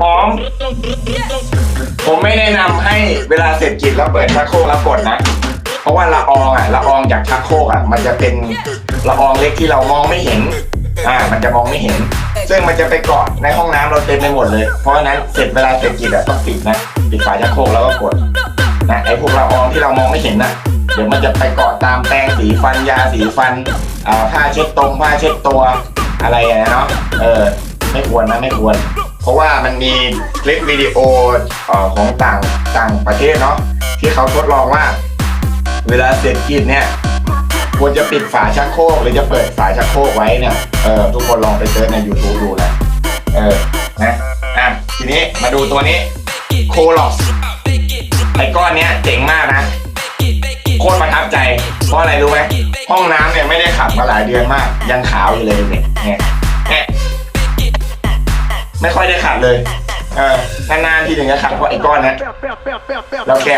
หอม ผมไม่แนะนำให้เวลาเสร็จกิจแล้วเปิดชักโครกแล้วกดนะ เพราะว่าละอองอะละอองจากชักโครกอะ มันจะเป็นละอองเล็กที่เรามองไม่เห็น อ่า มันจะมองไม่เห็น ซึ่งมันจะไปเกาะในห้องน้ำเราเต็มไปหมดเลย เพราะฉะนั้นเสร็จเวลาเสร็จกิจอะต้องปิดนะปิดฝาชักโครกแล้วก็กดนะไอ้พวกละอองที่เรามองไม่เห็นนะเดี๋ยวมันจะไปเกาะตามแปรงสีฟันยาสีฟันอ่าผ้าเช็ดตรงผ้าเช็ดตัวอะไรอย่างเงี้ยเนาะเออไม่ควรนะไม่ควร เพราะว่ามันมีคลิปวิดีโอของต่างต่างประเทศเนาะที่เขาทดลองว่า เวลาเสร็จกินเนี่ยควรจะปิดฝาชักโครกหรือจะเปิดฝาชักโครกไว้เนี่ยเออทุกคนลองไปเซิร์ชใน YouTube ดูนะเออนะอะทีนี้มาดูตัวนี้โคลอสไอ้ก้อนเนี้ยเจ๋งมากนะโคตรประทับใจเพราะอะไรรู้ไหมห้องน้ำเนี่ยไม่ได้ขับมาหลายเดือนมาก ยังขาวอยู่เลยเนี่ย ไม่ค่อยได้ขัดเลย เออนานๆทีถึงจะขัดเพราะไอ้ก้อนเนี้ยแล้วแก